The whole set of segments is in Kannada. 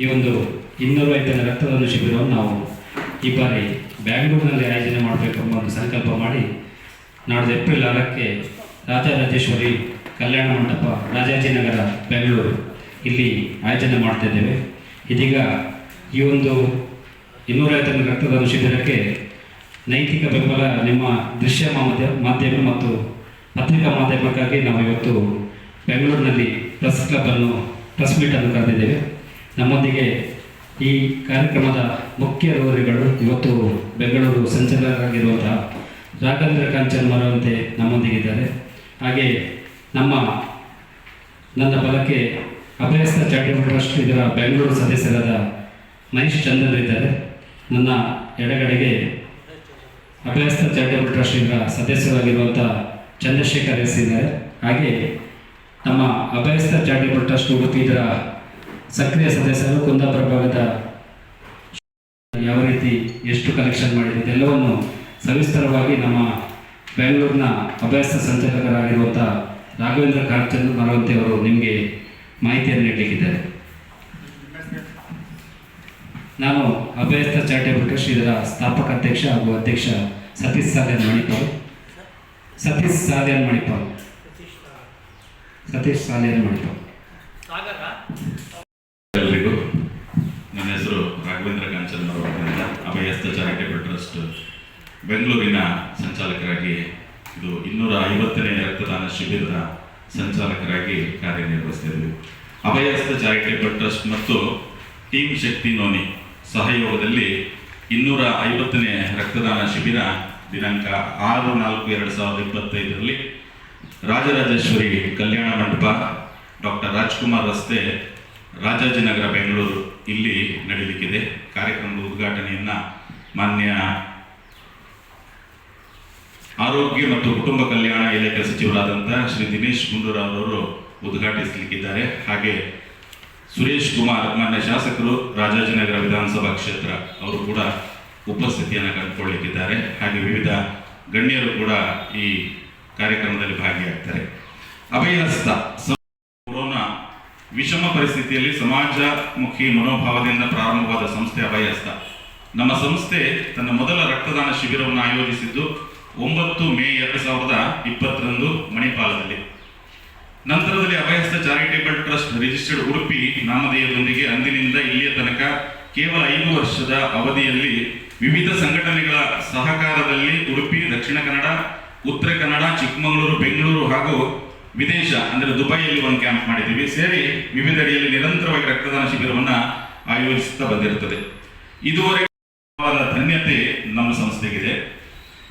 ಈ ಒಂದು ಇನ್ನೂರ ಐದನೇ ರಕ್ತದಾನ ಶಿಬಿರವನ್ನು ನಾವು ಈ ಬಾರಿ ಬ್ಯಾಂಗ್ಳೂರಿನಲ್ಲಿ ಆಯೋಜನೆ ಮಾಡಬೇಕು ಎಂಬ ಒಂದು ಸಂಕಲ್ಪ ಮಾಡಿ ನಾಳೆ ಏಪ್ರಿಲ್ ಆರಕ್ಕೆ ರಾಜರಾಜೇಶ್ವರಿ ಕಲ್ಯಾಣ ಮಂಟಪ ರಾಜಾಜಿನಗರ ಬೆಂಗಳೂರು ಇಲ್ಲಿ ಆಯೋಜನೆ ಮಾಡ್ತಿದ್ದೇವೆ. ಇದೀಗ ಈ ಒಂದು ಇನ್ನೂರೈವತ್ತನೇ ರಕ್ತದಾನ ಶಿಬಿರಕ್ಕೆ ನೈತಿಕ ಬೆಂಬಲ ನಿಮ್ಮ ದೃಶ್ಯ ಮಾಧ್ಯ, ಮಾಧ್ಯಮ ಮತ್ತು ಪತ್ರಿಕಾ ಮಾಧ್ಯಮಕ್ಕಾಗಿ ನಾವು ಇವತ್ತು ಬೆಂಗಳೂರಿನಲ್ಲಿ ಪ್ರೆಸ್ ಕ್ಲಬ್ಬನ್ನು ಪ್ರೆಸ್ ಮೀಟನ್ನು ಕರೆದಿದ್ದೇವೆ. ನಮ್ಮೊಂದಿಗೆ ಈ ಕಾರ್ಯಕ್ರಮದ ಮುಖ್ಯ ರೋರಿಗಳು ಇವತ್ತು ಬೆಂಗಳೂರು ಸಂಚಾಲಕರಾಗಿರುವಂತಹ ರಾಘವೇಂದ್ರ ಕಾಂಚನ್ ಮರವಂತೆ ನಮ್ಮೊಂದಿಗಿದ್ದಾರೆ ಹಾಗೆ ನಮ್ಮ ನನ್ನ ಬಲಕ್ಕೆ ಅಭ್ಯಾಸ ಚಾರಿಟಬಲ್ ಟ್ರಸ್ಟ್ ಇದರ ಬೆಂಗಳೂರು ಸದಸ್ಯರಾದ ಮಹೇಶ್ ಚಂದ್ರ ಇದ್ದಾರೆ. ನನ್ನ ಎಡಗಡೆಗೆ ಅಭಯಸ್ಥ ಚಾರಿಟಬಲ್ ಟ್ರಸ್ಟ್ ಇದರ ಸದಸ್ಯರಾಗಿರುವಂಥ ಚಂದ್ರಶೇಖರ್ ಎಸ್ ಇದ್ದಾರೆ. ಹಾಗೆ ನಮ್ಮ ಅಭಯಸ್ಥ ಚಾರಿಟಬಲ್ ಟ್ರಸ್ಟ್ ಇದರ ಸಕ್ರಿಯ ಸದಸ್ಯರು ಕುಂದಾಪುರ ಭಾಗದ ಯಾವ ರೀತಿ ಎಷ್ಟು ಕಲೆಕ್ಷನ್ ಮಾಡಿದೆ ಇದೆಲ್ಲವನ್ನು ಸವಿಸ್ತರವಾಗಿ ನಮ್ಮ ಬೆಂಗಳೂರಿನ ಅಭ್ಯಾಸ ಸಂಚಾಲಕರಾಗಿರುವಂಥ ರಾಘವೇಂದ್ರ ಕಾರಚಂದ್ರ ಮರವಂತೆ ಅವರು ನಿಮಗೆ ಮಾಹಿತಿಯನ್ನು ನೀಡಲಿಕ್ಕಿದ್ದಾರೆ. ನಾನು ಅಭ್ಯಾಸ ಚಾರಿಟೇಬಲ್ ಟ್ರಸ್ಟ್ ಇದರ ಸ್ಥಾಪಕ ಅಧ್ಯಕ್ಷ ಹಾಗೂ ಅಧ್ಯಕ್ಷ ಸತೀಶ್ ಸಾಧ್ಯನ್ ಮಣಿಪಾಲ್. ಸತೀಶ್ ಸಾಲ್ಯಾನ್ ಮಣಿಪಾಲ್. ಸತೀಶ್ ಸಾಲ್ಯಾನ್ ಮಣಿಪಾಲ್ ಎಲ್ರಿಗೂ ನನ್ನ ಹೆಸರು ರಾಘವೇಂದ್ರ ಕಾಂಚನ್ ಅವರಿಂದ ಅಭಯಸ್ಥ ಚಾರಿಟೇಬಲ್ ಟ್ರಸ್ಟ್ ಬೆಂಗಳೂರಿನ ಸಂಚಾಲಕರಾಗಿ ಇದು ಇನ್ನೂರ ಐವತ್ತನೇ ರಕ್ತದಾನ ಶಿಬಿರದ ಸಂಚಾಲಕರಾಗಿ ಕಾರ್ಯನಿರ್ವಹಿಸ್ತಿದ್ವಿ. ಅಭಯಸ್ತ ಚಾರಿಟೇಬಲ್ ಟ್ರಸ್ಟ್ ಮತ್ತು ಟೀಮ್ ಶಕ್ತಿ ನೋನಿ ಸಹಯೋಗದಲ್ಲಿ ಇನ್ನೂರ ಐವತ್ತನೇ ರಕ್ತದಾನ ಶಿಬಿರ ದಿನಾಂಕ ಆರು ನಾಲ್ಕು ಎರಡು ಸಾವಿರದ ಇಪ್ಪತ್ತೈದರಲ್ಲಿ ರಾಜರಾಜೇಶ್ವರಿ ಕಲ್ಯಾಣ ಮಂಟಪ, ಡಾಕ್ಟರ್ ರಾಜ್ಕುಮಾರ್ ರಸ್ತೆ, ರಾಜಾಜಿನಗರ ಬೆಂಗಳೂರು ಇಲ್ಲಿ ನಡೀಲಿಕ್ಕಿದೆ. ಕಾರ್ಯಕ್ರಮದ ಉದ್ಘಾಟನೆಯನ್ನ ಮಾನ್ಯ ಆರೋಗ್ಯ ಮತ್ತು ಕುಟುಂಬ ಕಲ್ಯಾಣ ಇಲಾಖೆ ಸಚಿವರಾದಂತಹ ಶ್ರೀ ದಿನೇಶ್ ಗುಂಡೂರಾವ್ ಅವರು ಉದ್ಘಾಟಿಸಲಿಕ್ಕಿದ್ದಾರೆ. ಹಾಗೆ ಸುರೇಶ್ ಕುಮಾರ್, ಮಾನ್ಯ ಶಾಸಕರು, ರಾಜಾಜಿನಗರ ವಿಧಾನಸಭಾ ಕ್ಷೇತ್ರ ಅವರು ಕೂಡ ಉಪಸ್ಥಿತಿಯನ್ನು ಕಂಡುಕೊಳ್ಳಲಿಕ್ಕಿದ್ದಾರೆ ಹಾಗೆ ವಿವಿಧ ಗಣ್ಯರು ಕೂಡ ಈ ಕಾರ್ಯಕ್ರಮದಲ್ಲಿ ಭಾಗಿಯಾಗ್ತಾರೆ. ಅಭಯಹಸ್ತ ಕೊರೋನಾ ವಿಷಮ ಪರಿಸ್ಥಿತಿಯಲ್ಲಿ ಸಮಾಜಮುಖಿ ಮನೋಭಾವದಿಂದ ಪ್ರಾರಂಭವಾದ ಸಂಸ್ಥೆ ಅಭಯಹಸ್ತ ನಮ್ಮ ಸಂಸ್ಥೆ ತನ್ನ ಮೊದಲ ರಕ್ತದಾನ ಶಿಬಿರವನ್ನು ಆಯೋಜಿಸಿದ್ದು ಒಂಬತ್ತು ಮೇ ಎರಡು ಸಾವಿರದ ಇಪ್ಪತ್ತರಂದು ಮಣಿಪಾಲದಲ್ಲಿ. ನಂತರದಲ್ಲಿ Abhayastha charitable trust registered Udupi ನಾಮಧೇಯದೊಂದಿಗೆ ಅಂದಿನಿಂದ ಇಲ್ಲಿಯ ತನಕ ಕೇವಲ ಐದು ವರ್ಷದ ಅವಧಿಯಲ್ಲಿ ವಿವಿಧ ಸಂಘಟನೆಗಳ ಸಹಕಾರದಲ್ಲಿ ಉಡುಪಿ, ದಕ್ಷಿಣ ಕನ್ನಡ, ಉತ್ತರ ಕನ್ನಡ, ಚಿಕ್ಕಮಗಳೂರು, ಬೆಂಗಳೂರು ಹಾಗೂ ವಿದೇಶ, ಅಂದರೆ ದುಬೈಯಲ್ಲಿ ಒಂದು ಕ್ಯಾಂಪ್ ಮಾಡಿದ್ದೀವಿ. ಸೇರಿ ವಿವಿಧೆಡೆಯಲ್ಲಿ ನಿರಂತರವಾಗಿ ರಕ್ತದಾನ ಶಿಬಿರವನ್ನು ಆಯೋಜಿಸುತ್ತಾ ಬಂದಿರುತ್ತದೆ. ಇದುವರೆಗೆ ಧನ್ಯತೆ ನಮ್ಮ ಸಂಸ್ಥೆಗಿದೆ.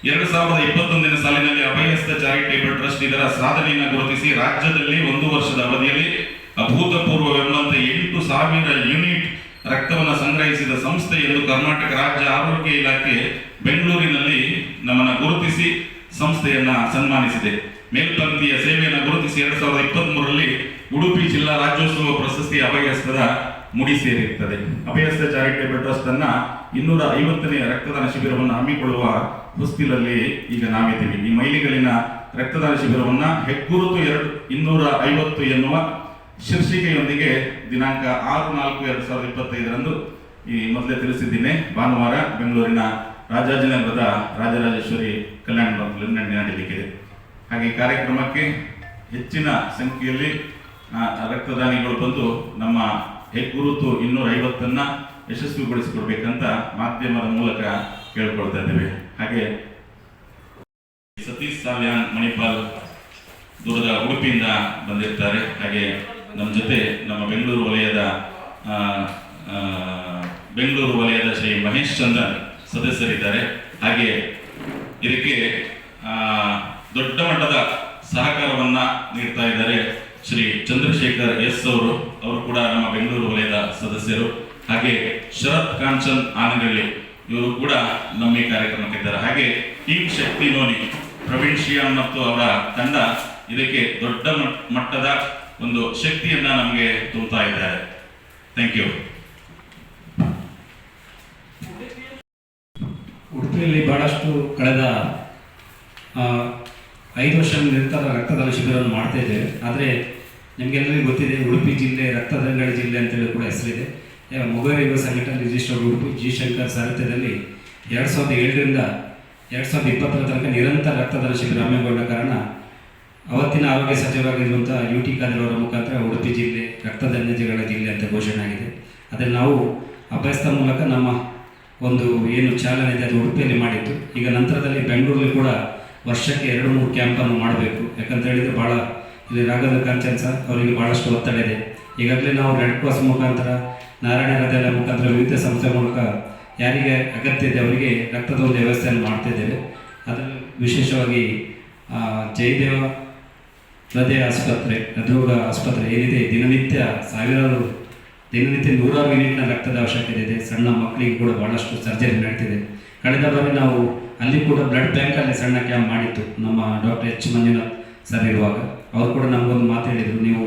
ಎರಡು ಸಾವಿರದ ಇಪ್ಪತ್ತೊಂದನೇ ಸಾಲಿನಲ್ಲಿ ಅಭಯಸ್ಥ ಚಾರಿಟೇಬಲ್ ಟ್ರಸ್ಟ್ ಇದರ ಸಾಧನೆಯನ್ನು ಗುರುತಿಸಿ ರಾಜ್ಯದಲ್ಲಿ ಒಂದು ವರ್ಷದ ಅವಧಿಯಲ್ಲಿ ಅಭೂತಪೂರ್ವವೆಂಬಂತೆ ಎಂಟು ಸಾವಿರ ಯೂನಿಟ್ ರಕ್ತವನ್ನು ಸಂಗ್ರಹಿಸಿದ ಸಂಸ್ಥೆ ಎಂದು ಕರ್ನಾಟಕ ರಾಜ್ಯ ಆರೋಗ್ಯ ಇಲಾಖೆ ಬೆಂಗಳೂರಿನಲ್ಲಿ ನಮ್ಮನ್ನು ಗುರುತಿಸಿ ಸಂಸ್ಥೆಯನ್ನ ಸನ್ಮಾನಿಸಿದೆ. ಮೇಲ್ಪಂಕ್ತಿಯ ಸೇವೆಯನ್ನು ಗುರುತಿಸಿ ಎರಡ್ ಸಾವಿರದ ಇಪ್ಪತ್ತ್ ಮೂರರಲ್ಲಿ ಉಡುಪಿ ಜಿಲ್ಲಾ ರಾಜ್ಯೋತ್ಸವ ಪ್ರಶಸ್ತಿ ಅಭಯಹಸ್ತದ ಮುಡಿ ಸೇರಿರುತ್ತದೆ ಅಭಯಸ್ಥ ಚಾರಿಟೇಬಲ್ ಟ್ರಸ್ಟ್ ಅನ್ನ ಇನ್ನೂರ ಐವತ್ತನೇ ರಕ್ತದಾನ ಶಿಬಿರವನ್ನು ಹಮ್ಮಿಕೊಳ್ಳುವ ಹೊಸ್ತಿಲಲ್ಲಿ ಈಗ ನಾವಿದ್ದೀವಿ. ಈ ಮೈಲಿಗಲ್ಲಿನ ರಕ್ತದಾನ ಶಿಬಿರವನ್ನ ಹೆಗ್ಗುರುತು ಎರಡು ಇನ್ನೂರ ಐವತ್ತು ಎನ್ನುವ ಶೀರ್ಷಿಕೆಯೊಂದಿಗೆ ದಿನಾಂಕ ಆರು ನಾಲ್ಕು ಎರಡು ಸಾವಿರದ ಇಪ್ಪತ್ತೈದರಂದು ಈ ಮೊದಲೇ ತಿಳಿಸಿದ್ದೀನಿ. ಭಾನುವಾರ ಬೆಂಗಳೂರಿನ ರಾಜಾಜಿನಗರದ ರಾಜರಾಜೇಶ್ವರಿ ಕಲ್ಯಾಣ ಮಂಟಪದಲ್ಲಿ ನಡೀಲಿಕ್ಕಿದೆ ಹಾಗೆ ಕಾರ್ಯಕ್ರಮಕ್ಕೆ ಹೆಚ್ಚಿನ ಸಂಖ್ಯೆಯಲ್ಲಿ ರಕ್ತದಾನಿಗಳು ಬಂದು ನಮ್ಮ ಹೆಗ್ಗುರುತು ಇನ್ನೂರ ಐವತ್ತನ್ನ ಯಶಸ್ವಿಗೊಳಿಸಿಕೊಡ್ಬೇಕಂತ ಮಾಧ್ಯಮದ ಮೂಲಕ ಕೇಳ್ಕೊಳ್ತಾ ಇದ್ದೇವೆ. ಹಾಗೆ ಸತೀಶ್ ಸಾವ್ಯಾನ್ ಮಣಿಪಾಲ್ ದೂರದ ಉಡುಪಿಯಿಂದ ಬಂದಿರ್ತಾರೆ. ಹಾಗೆ ನಮ್ಮ ಜೊತೆ ನಮ್ಮ ಬೆಂಗಳೂರು ವಲಯದ ಬೆಂಗಳೂರು ವಲಯದ ಶ್ರೀ ಮಹೇಶ್ ಚಂದ್ರನ್ ಸದಸ್ಯರಿದ್ದಾರೆ. ಹಾಗೆ ಇದಕ್ಕೆ ದೊಡ್ಡ ಮಟ್ಟದ ಸಹಕಾರವನ್ನ ನೀಡ್ತಾ ಇದ್ದಾರೆ ಶ್ರೀ ಚಂದ್ರಶೇಖರ್ ಎಸ್ ಅವರು. ಅವರು ಕೂಡ ನಮ್ಮ ಬೆಂಗಳೂರು ವಲಯದ ಸದಸ್ಯರು. ಹಾಗೆ ಶರತ್ ಕಾಂಚನ್ ಆನಗಳ್ಳಿ ಇವರು ಕೂಡ ನಮ್ಮ ಈ ಕಾರ್ಯಕ್ರಮಕ್ಕಿದ್ದಾರೆ ಹಾಗೆ ಟೀಮ್ ಶಕ್ತಿ ನೋನಿ ಪ್ರವೀಣ್ ಶಿಯಾನ್ ಮತ್ತು ಅವರ ತಂಡ ಇದಕ್ಕೆ ದೊಡ್ಡ ಮಟ್ಟದ ಒಂದು ಶಕ್ತಿಯನ್ನ ನಮಗೆ ತುಂಬುತ್ತಾ ಇದ್ದಾರೆ. ಥ್ಯಾಂಕ್ ಯು ಉಡುಪಿಯಲ್ಲಿ ಬಹಳಷ್ಟು ಕಳೆದ ಐದು ವರ್ಷ ನಿರಂತರ ರಕ್ತದಾನ ಶಿಬಿರವನ್ನು ಮಾಡ್ತಾ ಇದ್ದೇವೆ. ಆದರೆ ನಿಮಗೆಲ್ಲರಿಗೂ ಗೊತ್ತಿದೆ, ಉಡುಪಿ ಜಿಲ್ಲೆ ರಕ್ತದಂಗಳ ಜಿಲ್ಲೆ ಅಂತೇಳಿ ಕೂಡ ಹೆಸರಿದೆ. ಮೊಗರ ಯುವ ಸಂಘಟನೆ ರಿಜಿಸ್ಟರ್ ಉಡುಪಿ ಜಿ ಶಂಕರ್ ಸಾರಥ್ಯದಲ್ಲಿ ಎರಡು ಸಾವಿರದ ಏಳರಿಂದ ಎರಡು ಸಾವಿರದ ಇಪ್ಪತ್ತರ ತನಕ ನಿರಂತರ ರಕ್ತದಾನ ಶಿಬಿರ ಹಮ್ಮಿಕೊಂಡ ಕಾರಣ ಅವತ್ತಿನ ಆರೋಗ್ಯ ಸಚಿವರಾಗಿರುವಂಥ ಯು ಟಿ ಖಾದರ್ ಅವರ ಮುಖಾಂತರ ಉಡುಪಿ ಜಿಲ್ಲೆ ರಕ್ತದಾನ್ಯತೆಗಳ ಜಿಲ್ಲೆ ಅಂತ ಘೋಷಣೆ ಆಗಿದೆ. ಅದನ್ನು ನಾವು ಅಭ್ಯಾಸದ ಮೂಲಕ ನಮ್ಮ ಒಂದು ಏನು ಚಾಲನೆ ಇದೆ, ಅದು ಉಡುಪಿಯಲ್ಲಿ ಮಾಡಿತ್ತು ಈಗ ನಂತರದಲ್ಲಿ ಬೆಂಗಳೂರಲ್ಲಿ ಕೂಡ ವರ್ಷಕ್ಕೆ ಎರಡು ಮೂರು ಕ್ಯಾಂಪನ್ನು ಮಾಡಬೇಕು. ಯಾಕಂತ ಹೇಳಿದರೆ ಭಾಳ ಇಲ್ಲಿ ರಾಘವೇಂದ್ರ ಕಾಂಚನ್ ಸರ್ ಅವರಿಗೆ ಭಾಳಷ್ಟು ಒತ್ತಡ ಇದೆ. ಈಗಾಗಲೇ ನಾವು ರೆಡ್ ಕ್ರಾಸ್ ಮುಖಾಂತರ ನಾರಾಯಣ ಹೃದಯ ಮುಖಾಂತರ ವಿವಿಧ ಸಂಸ್ಥೆ ಮೂಲಕ ಯಾರಿಗೆ ಅಗತ್ಯ ಇದೆ ಅವರಿಗೆ ರಕ್ತದ ಒಂದು ವ್ಯವಸ್ಥೆಯನ್ನು ಮಾಡ್ತಿದ್ದೇವೆ ಅದರಲ್ಲಿ ವಿಶೇಷವಾಗಿ ಜಯದೇವ ಹೃದಯ ಆಸ್ಪತ್ರೆ, ಹೃದ್ರೋಗ ಆಸ್ಪತ್ರೆ ಏನಿದೆ, ದಿನನಿತ್ಯ ಸಾವಿರಾರು, ದಿನನಿತ್ಯ ನೂರಾರು ಯೂನಿಟ್ನ ರಕ್ತದ ಅವಶ್ಯಕತೆ ಇದೆ. ಸಣ್ಣ ಮಕ್ಕಳಿಗೆ ಕೂಡ ಭಾಳಷ್ಟು ಸರ್ಜರಿ ನಡೀತಿದೆ. ಕಳೆದ ಬಾರಿ ನಾವು ಅಲ್ಲಿ ಕೂಡ ಬ್ಲಡ್ ಬ್ಯಾಂಕಲ್ಲಿ ಸಣ್ಣ ಕ್ಯಾಂಪ್ ಮಾಡಿತ್ತು ನಮ್ಮ ಡಾಕ್ಟರ್ ಎಚ್ ಮಂಜುನಾಥ್ ಸರ್ ಇರುವಾಗ. ಅವರು ಕೂಡ ನಮಗೊಂದು ಮಾತು ಹೇಳಿದರು, ನೀವು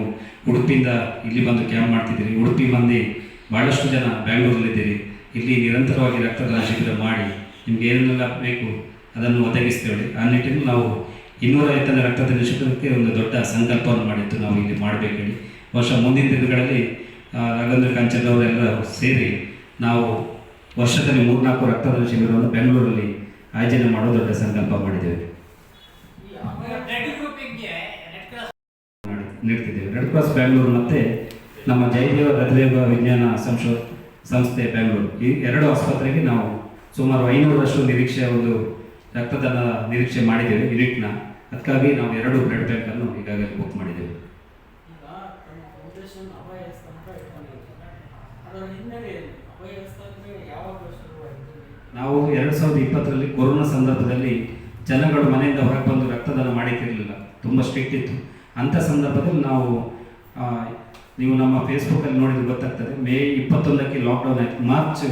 ಉಡುಪಿಯಿಂದ ಇಲ್ಲಿ ಬಂದು ಕ್ಯಾಂಪ್ ಮಾಡ್ತಿದ್ದೀರಿ, ಉಡುಪಿ ಮಂದಿ ಭಾಳಷ್ಟು ಜನ ಬ್ಯಾಂಗ್ಳೂರಲ್ಲಿದ್ದೀರಿ, ಇಲ್ಲಿ ನಿರಂತರವಾಗಿ ರಕ್ತದಾನ ಶಿಬಿರ ಮಾಡಿ, ನಿಮ್ಗೆ ಏನೆಲ್ಲ ಬೇಕು ಅದನ್ನು ಒದಗಿಸ್ತೇವೆ. ಆ ನಿಟ್ಟಿನಲ್ಲಿ ನಾವು ಇನ್ನೂರೈವತ್ತನೇ ರಕ್ತದಾನ ಶಿಬಿರಕ್ಕೆ ಒಂದು ದೊಡ್ಡ ಸಂಕಲ್ಪವನ್ನು ಮಾಡಿತ್ತು ನಾವು ಇಲ್ಲಿ ಮಾಡಬೇಕೇಳಿ ವರ್ಷ ಮುಂದಿನ ದಿನಗಳಲ್ಲಿ ರಾಘವೇಂದ್ರ ಅವರೆಲ್ಲ ಸೇರಿ ನಾವು ವರ್ಷದಲ್ಲಿ ಮೂರ್ನಾಲ್ಕು ರಕ್ತದಾನ ಶಿಬಿರವನ್ನು ಬೆಂಗಳೂರಲ್ಲಿ ಆಯೋಜನೆ ಮಾಡೋ ದೊಡ್ಡ ಸಂಕಲ್ಪ ಮಾಡಿದ್ದೇವೆ ಬ್ಲಡ್ ಗ್ರೂಪಿಂಗ್ಗೆ ರೆಡ್ ಕ್ರಾಸ್ ಮಾಡಿ ನೀಡ್ತಿದ್ದೇವೆ. ರೆಡ್ ಕ್ರಾಸ್ ಬ್ಯಾಂಗ್ಳೂರು ಮತ್ತು ನಮ್ಮ ಜಯದೇವ ರಥದೇವ ವಿಜ್ಞಾನ ಸಂಶೋ ಸಂಸ್ಥೆ ಬೆಂಗಳೂರು ಈ ಎರಡು ಆಸ್ಪತ್ರೆಗೆ ನಾವು ಸುಮಾರು ಐನೂರರಷ್ಟು ನಿರೀಕ್ಷೆ ಒಂದು ರಕ್ತದಾನ ನಿರೀಕ್ಷೆ ಮಾಡಿದ್ದೇವೆ ಯುನಿಟ್ನ ಅದಕ್ಕಾಗಿ ನಾವು ಎರಡು ಬ್ಲಡ್ ಬ್ಯಾಂಕನ್ನು ಈಗಾಗಲೇ ಬುಕ್ ಮಾಡಿದ್ದೇವೆ. ನಾವು ಎರಡು ಸಾವಿರದ ಇಪ್ಪತ್ತರಲ್ಲಿ ಕೊರೋನಾ ಸಂದರ್ಭದಲ್ಲಿ ಜನಗಳು ಮನೆಯಿಂದ ಹೊರಗೆ ಬಂದು ರಕ್ತದಾನ ಮಾಡಿತಿರಲಿಲ್ಲ ತುಂಬ ಸ್ಟ್ರಿಕ್ಟ್ ಇತ್ತು. ಅಂಥ ಸಂದರ್ಭದಲ್ಲಿ ನಾವು ನೀವು ನಮ್ಮ ಫೇಸ್ಬುಕ್ಕಲ್ಲಿ ನೋಡಿದ್ರೆ ಗೊತ್ತಾಗ್ತದೆ. ಮೇ ಇಪ್ಪತ್ತೊಂದಕ್ಕೆ ಲಾಕ್ಡೌನ್ ಆಯಿತು. ಮಾರ್ಚ್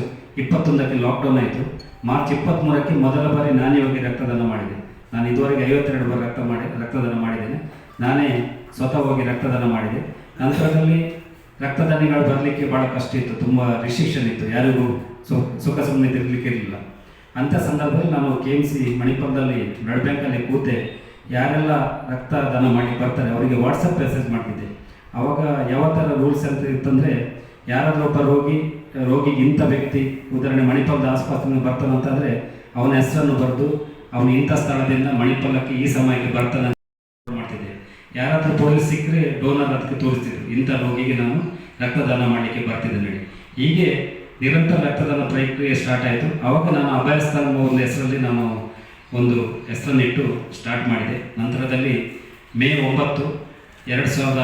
ಇಪ್ಪತ್ತೊಂದಕ್ಕೆ ಲಾಕ್ಡೌನ್ ಆಯಿತು. ಮಾರ್ಚ್ ಇಪ್ಪತ್ತ್ಮೂರಕ್ಕೆ ಮೊದಲ ಬಾರಿ ನಾನೇ ಹೋಗಿ ರಕ್ತದಾನ ಮಾಡಿದೆ. ನಾನು ಇದುವರೆಗೆ ಐವತ್ತೆರಡು ಬಾರಿ ರಕ್ತ ಮಾಡಿ, ರಕ್ತದಾನ ಮಾಡಿದ್ದೇನೆ. ನಾನೇ ಸ್ವತಃ ಹೋಗಿ ರಕ್ತದಾನ ಮಾಡಿದೆ. ನಂತರದಲ್ಲಿ ರಕ್ತದಾನಿಗಳು ಬರಲಿಕ್ಕೆ ಭಾಳ ಕಷ್ಟ ಇತ್ತು. ತುಂಬ ರಿಸ್ಟ್ರಿಕ್ಷನ್ ಇತ್ತು. ಯಾರಿಗೂ ಸು, ಸುಖ ಸುಮ್ಮನೆ ತಿರ್ಲಿಕ್ಕೆ ಇರಲಿಲ್ಲ. ಅಂಥ ಸಂದರ್ಭದಲ್ಲಿ ನಾನು ಕೆ ಎಂ ಸಿ ಮಣಿಪಾಲದಲ್ಲಿ ಬ್ಲಡ್ ಬ್ಯಾಂಕಲ್ಲಿ ಕೂತೆ ಯಾರೆಲ್ಲ ರಕ್ತದಾನ ಮಾಡಿ ಬರ್ತಾರೆ, ಅವರಿಗೆ ವಾಟ್ಸಪ್ ಮೆಸೇಜ್ ಮಾಡ್ತಿದ್ದೆ. ಅವಾಗ ಯಾವ ಥರ ರೂಲ್ಸ್ ಅಂತ ಇತ್ತಂದರೆ, ಯಾರಾದರೂ ಒಬ್ಬ ರೋಗಿ, ರೋಗಿಗೆ ಇಂಥ ವ್ಯಕ್ತಿ ಉದಾಹರಣೆ ಮಣಿಪಾಲದ ಆಸ್ಪತ್ರೆಗೆ ಬರ್ತಾನಂತಂದರೆ ಅವನ ಹೆಸರನ್ನು ಬರೆದು, ಅವನು ಇಂಥ ಸ್ಥಳದಿಂದ ಮಣಿಪಾಲಕ್ಕೆ ಈ ಸಮಯಕ್ಕೆ ಬರ್ತಾನೆ ಮಾಡ್ತಿದ್ದೆ. ಯಾರಾದರೂ ಪೊಲೀಸ್ ಸಿಕ್ಕರೆ ಡೋನರ್ ಅದಕ್ಕೆ ತೋರಿಸ್ತಿದ್ರು, ಇಂಥ ರೋಗಿಗೆ ನಾನು ರಕ್ತದಾನ ಮಾಡಲಿಕ್ಕೆ ಬರ್ತಿದ್ದೆ ನೋಡಿ. ಹೀಗೆ ನಿರಂತರ ರಕ್ತದಾನ ಪ್ರಕ್ರಿಯೆ ಸ್ಟಾರ್ಟ್ ಆಯಿತು. ಅವಾಗ ನಾನು ಅಭಯಸ್ಥಾನ ಒಂದು ಹೆಸರಲ್ಲಿ ನಾನು ಒಂದು ಹೆಸರನ್ನಿಟ್ಟು ಸ್ಟಾರ್ಟ್ ಮಾಡಿದೆ. ನಂತರದಲ್ಲಿ ಮೇ ಒಂಬತ್ತು, ಎರಡು ಸಾವಿರದ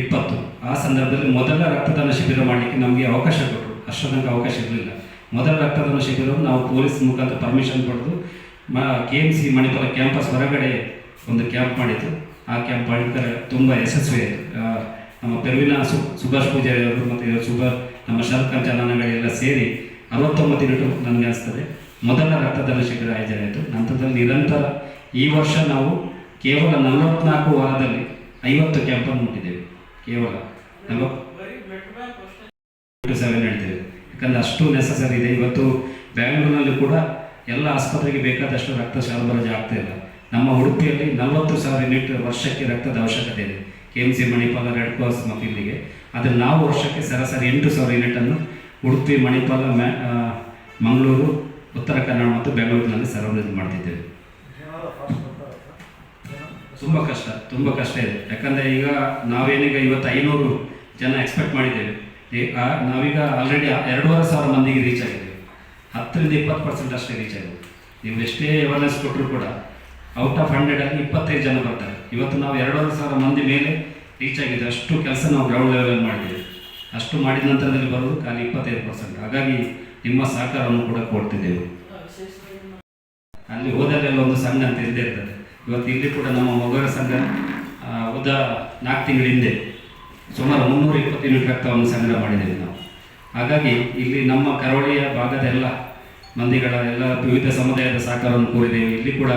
ಇಪ್ಪತ್ತು. ಆ ಸಂದರ್ಭದಲ್ಲಿ ಮೊದಲ ರಕ್ತದಾನ ಶಿಬಿರ ಮಾಡಲಿಕ್ಕೆ ನಮಗೆ ಅವಕಾಶ ಕೊಟ್ಟರು. ತನಕ ಅವಕಾಶ ಇರಲಿಲ್ಲ. ಮೊದಲ ರಕ್ತದಾನ ಶಿಬಿರವನ್ನು ನಾವು ಪೊಲೀಸ್ ಮುಖಾಂತರ ಪರ್ಮಿಷನ್ ಪಡೆದು, ಮ K M C Manipal campus ಹೊರಗಡೆ ಒಂದು ಕ್ಯಾಂಪ್ ಮಾಡಿದ್ದು. ಆ ಕ್ಯಾಂಪ್ ಭಯಂಕರ ತುಂಬ ಯಶಸ್ವಿ ಆಯಿತು. ನಮ್ಮ ಪೆರುವಿನ ಸು, ಸುಭಾಷ್ ಪೂಜಾರಿ ಅವರು ಮತ್ತು ಸುಭಾ, ನಮ್ಮ ಶರತ್ ಕಂಚನಗಳೆಲ್ಲ ಸೇರಿ ಅರವತ್ತೊಂಬತ್ತು ಯೂನಿಟು ನನಗೆ ಅನಿಸ್ತದೆ. ಮೊದಲ ರಕ್ತದಾನ ಶಿಬಿರ ಆಯೋಜನೆಯಾಯಿತು. ನಂತರದಲ್ಲಿ ನಿರಂತರ ಈ ವರ್ಷ ನಾವು ಕೇವಲ ನಲವತ್ನಾಲ್ಕು ವಾರದಲ್ಲಿ ಐವತ್ತು ಕ್ಯಾಂಪನ್ನು ಮುಟ್ಟಿದ್ದೇವೆ. ಕೇವಲ ಟು ಸೆವೆನ್ ಹೇಳ್ತೇವೆ. ಯಾಕಂದರೆ ಅಷ್ಟು ನೆಸಸರಿ ಇದೆ. ಇವತ್ತು ಬ್ಯಾಂಗ್ಳೂರಿನಲ್ಲಿ ಕೂಡ ಎಲ್ಲ ಆಸ್ಪತ್ರೆಗೆ ಬೇಕಾದಷ್ಟು ರಕ್ತ ಸರಬರಾಜು ಆಗ್ತಾ ಇಲ್ಲ. ನಮ್ಮ ಉಡುಪಿಯಲ್ಲಿ ನಲವತ್ತು ಸಾವಿರ ಯೂನಿಟ್ ವರ್ಷಕ್ಕೆ ರಕ್ತದ ಅವಶ್ಯಕತೆ ಇದೆ. K M C Manipal red cross ಮತ್ತು ಇಲ್ಲಿಗೆ ಆದರೆ ನಾವು ವರ್ಷಕ್ಕೆ ಸರಾಸರಿ ಎಂಟು ಸಾವಿರ ಯೂನಿಟನ್ನು ಉಡುಪಿ, ಮಣಿಪಾಲ, ಮ್ಯಾ ಮಂಗಳೂರು ಉತ್ತರ ಕನ್ನಡ ಮತ್ತು ಬೆಂಗಳೂರಿನಲ್ಲಿ ಸರಬರಾಜು ಮಾಡ್ತಿದ್ದೇವೆ. ತುಂಬ ಕಷ್ಟ ತುಂಬ ಕಷ್ಟ ಇದೆ. ಯಾಕಂದರೆ ಈಗ ನಾವೇನೀಗ ಇವತ್ತು ಐನೂರು ಜನ ಎಕ್ಸ್ಪೆಕ್ಟ್ ಮಾಡಿದ್ದೇವೆ. ನಾವೀಗ ಆಲ್ರೆಡಿ ಎರಡೂವರೆ ಸಾವಿರ ಮಂದಿಗೆ ರೀಚ್ ಆಗಿದ್ದೇವೆ. ಹತ್ತರಿಂದ ಇಪ್ಪತ್ತು ಪರ್ಸೆಂಟ್ ಅಷ್ಟೇ ರೀಚ್ ಆಗಿದೆ. ನೀವು ಎಷ್ಟೇ ಅವೇರ್ನೆಸ್ ಕೊಟ್ಟರು ಕೂಡ ಔಟ್ ಆಫ್ ಹಂಡ್ರೆಡಲ್ಲಿ ಇಪ್ಪತ್ತೈದು ಜನ ಬರ್ತಾರೆ. ಇವತ್ತು ನಾವು ಎರಡೂವರೆ ಸಾವಿರ ಮಂದಿ ಮೇಲೆ ರೀಚ್ ಆಗಿದೆ. ಅಷ್ಟು ಕೆಲಸ ನಾವು ಗ್ರೌಂಡ್ ಲೆವೆಲ್ ಮಾಡಿದ್ದೇವೆ. ಅಷ್ಟು ಮಾಡಿದ ನಂತರದಲ್ಲಿ ಬರೋದು ಖಾಲಿ ಇಪ್ಪತ್ತೈದು ಪರ್ಸೆಂಟ್ ಹಾಗಾಗಿ ನಿಮ್ಮ ಸಹಕಾರವನ್ನು ಕೂಡ ಕೊಡ್ತಿದ್ದೇವೆ. ಅಲ್ಲಿ ಹೋದಲ್ಲೆಲ್ಲ ಒಂದು ಸಂಘ ಅಂತ ಇದ್ದೇ ಇರ್ತದೆ. ಇವತ್ತು ಇಲ್ಲಿ ಕೂಡ ನಮ್ಮ ಮೊಗರ ಸಂಘ ಹೋದ ನಾಲ್ಕು ತಿಂಗಳ ಹಿಂದೆ ಸುಮಾರು ಮುನ್ನೂರ ಇಪ್ಪತ್ತು ಯೂನಿಟ್ ರಕ್ತವನ್ನು ಸಂಗ್ರಹ ಮಾಡಿದ್ದೇವೆ ನಾವು. ಹಾಗಾಗಿ ಇಲ್ಲಿ ನಮ್ಮ ಕರಾವಳಿಯ ಭಾಗದ ಎಲ್ಲ ಮಂದಿಗಳ ಎಲ್ಲ ವಿವಿಧ ಸಮುದಾಯದ ಸಹಕಾರವನ್ನು ಕೋರಿದ್ದೇವೆ. ಇಲ್ಲಿ ಕೂಡ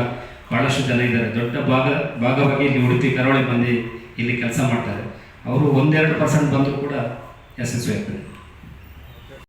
ಬಹಳಷ್ಟು ಜನ ಇದ್ದಾರೆ. ದೊಡ್ಡ ಭಾಗ, ಭಾಗವಾಗಿ ಇಲ್ಲಿ ಉಡುಪಿ, ಕರಾವಳಿ ಮಂದಿ ಇಲ್ಲಿ ಕೆಲಸ ಮಾಡ್ತಾರೆ. ಅವರು ಒಂದೆರಡು ಪರ್ಸೆಂಟ್ ಬಂದರೂ ಕೂಡ ಯಶಸ್ವಿ ಆಗ್ತದೆ.